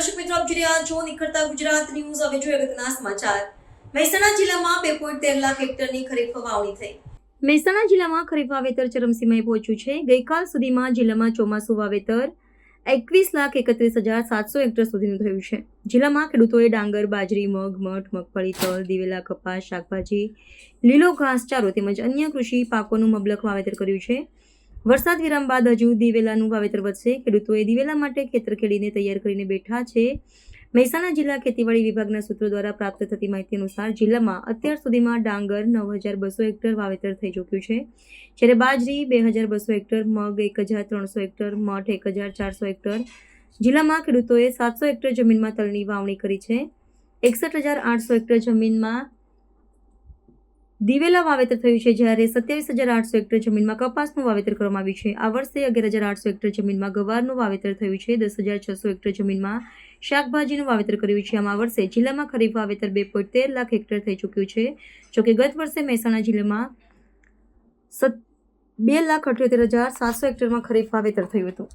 છો નિખરતા ગુજરાત ન્યૂઝ. હવે જોઈએ અગત્યના સમાચાર. મહેસાણા જિલ્લામાં બે પોઈન્ટ તેર લાખ હેક્ટરની ખરીફ વાવણી થઈ. મહેસાણા જિલ્લામાં ખરીફ વાવેતર ચરમસીમાએ પહોંચ્યું છે. ગઈકાલ સુધીમાં જિલ્લામાં ચોમાસું વાવેતર એકવીસ લાખ એકત્રીસ હજાર સાતસો હેક્ટર સુધીનું થયું છે. જિલ્લામાં ખેડૂતોએ ડાંગર, બાજરી, મગ, મઠ, મગફળી, તલ, દિવેલા, કપાસ, શાકભાજી, લીલો ઘાસચારો તેમજ અન્ય કૃષિ પાકોનું મબલક વાવેતર કર્યું છે. વરસાદ વિરામ બાદ હજુ દિવેલાનું વાવેતર વધશે. ખેડૂતોએ દિવેલા માટે ખેતર ખેડીને તૈયાર કરીને બેઠા છે. મહેસાણા જિલ્લા ખેતીવાડી વિભાગના સૂત્રો દ્વારા પ્રાપ્ત થતી માહિતી અનુસાર જિલ્લામાં અત્યાર સુધીમાં ડાંગર નવ હજાર બસો હેક્ટર વાવેતર થઈ ચૂક્યું છે. જ્યારે બાજરી બે હજાર બસો હેક્ટર, મગ એક હજાર ત્રણસો હેક્ટર, મઠ એક હજાર ચારસો હેક્ટર. જિલ્લામાં ખેડૂતોએ સાતસો હેક્ટર જમીનમાં તલની વાવણી કરી છે. એકસઠ હજાર આઠસો હેક્ટર જમીનમાં દિવેલા વાવેતર થયું છે જ્યારે સત્યાવીસ હજાર આઠસો હેક્ટર જમીનમાં કપાસનું વાવેતર કરવામાં આવ્યું છે. આ વર્ષે અગિયાર હજાર આઠસો હેક્ટર જમીનમાં ગવારનું વાવેતર થયું છે. દસ હજાર છસો હેક્ટર જમીનમાં શાકભાજીનું વાવેતર કર્યું છે. આમાં વર્ષે જિલ્લામાં ખરીફ વાવેતર બે પોઈન્ટ તેર લાખ હેક્ટર થઈ ચૂક્યું છે. જોકે ગત વર્ષે મહેસાણા જિલ્લામાં સત, બે લાખ અઠ્યોતેર હજાર સાતસો હેક્ટરમાં ખરીફ વાવેતર થયું હતું.